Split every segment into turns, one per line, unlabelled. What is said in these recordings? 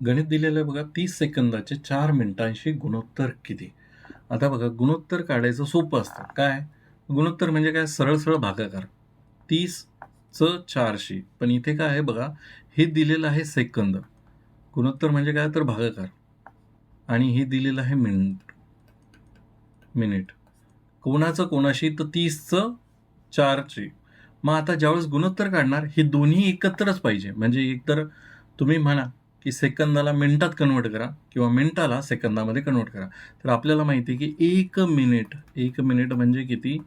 गणित दिलेलं बघा तीस सेकंदाचे चार मिनिटांशी गुणोत्तर किती? आता बघा गुणोत्तर काढायचं सोपं असतं. काय? गुणोत्तर म्हणजे काय? सरळ सरळ भागाकार. तीसचं चारशी. पण इथे काय आहे बघा हे दिलेलं आहे सेकंद. गुणोत्तर म्हणजे काय? तर भागाकार. आणि हे दिलेलं आहे मिनिट मिनिट. कोणाचं कोणाशी? तर तीसचं चारची मग आता ज्यावेळेस गुणोत्तर काढणार हे दोन्ही एकत्रच पाहिजे. म्हणजे एकतर तुम्ही म्हणा की सेकंदाला मिनिटात कन्वर्ट करा किंवा मिनिटाला सेकंदामध्ये कन्वर्ट करा. तर आपल्याला माहिती आहे की एक मिनिट एक मिनिट म्हणजे किती?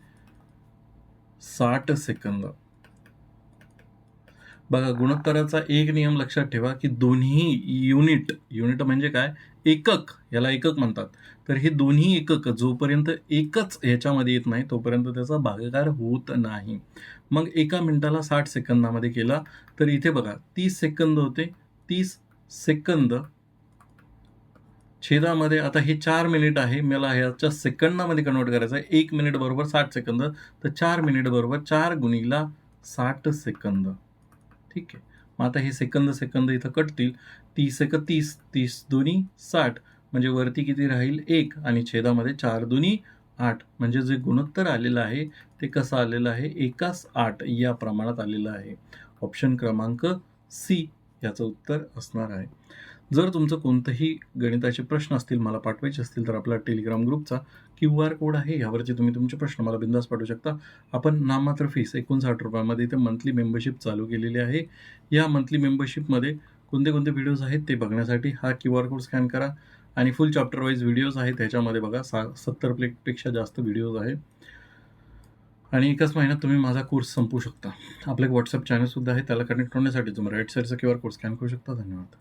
साठ सेकंद. बघा गुणोत्तराचा एक नियम लक्षात ठेवा की दोन्ही युनिट युनिट म्हणजे काय? एकक याला एकक म्हणतात. तर हे दोन्ही एकक जोपर्यंत एकच ह्याच्यामध्ये येत नाही तोपर्यंत त्याचा भागाकार होत नाही. मग एका मिनिटाला साठ सेकंदामध्ये केला तर इथे बघा तीस सेकंद होते तीस सेकंद. छेदामध्ये आता हे चार मिनिट आहे मला ह्याच्या सेकंदामध्ये कन्वर्ट करायचं आहे. एक मिनिट बरोबर साठ सेकंद. तर चार मिनिट बरोबर चार गुणीला साठ सेकंद. ठीक आहे. मग आता हे सेकंद सेकंद इथं कटतील. तीस एक तीस तीस दोन्ही साठ. म्हणजे वरती किती राहील? एक. आणि छेदामध्ये चार दोन्ही आठ. म्हणजे जे गुणोत्तर आलेलं आहे ते कसं आलेलं आहे? एकाच आठ या प्रमाणात आलेलं आहे. ऑप्शन क्रमांक सी. याचं उत्तर असणार आहे. जर तुमचं कोणतंही गणिताचे प्रश्न असतील मला पाठवायचे असतील तर आपला टेलिग्राम ग्रुपचा क्यू आर कोड आहे. यावरती तुम्ही तुमचे प्रश्न मला बिंदास पाठवू शकता. आपण नाममात्र फीस एकोणसाठ रुपयामध्ये इथे मंथली मेंबरशिप चालू केलेली आहे. या मंथली मेंबरशिपमध्ये कोणते कोणते व्हिडिओज आहेत ते बघण्यासाठी हा क्यू आर कोड स्कॅन करा. आणि फुल चॅप्टर वाईज व्हिडिओज आहेत त्याच्यामध्ये बघा सा सत्तर प्लेटपेक्षा जास्त व्हिडिओज आहे आणि एकाच महिन्यात तुम्ही माझा कोर्स संपू शकता. आपलं एक व्हॉट्सअप चॅनलसुद्धा आहे त्याला कनेक्ट होण्यासाठी तुम्ही राईट साईडचा क्यू आर कोड स्कॅन करू शकता. धन्यवाद.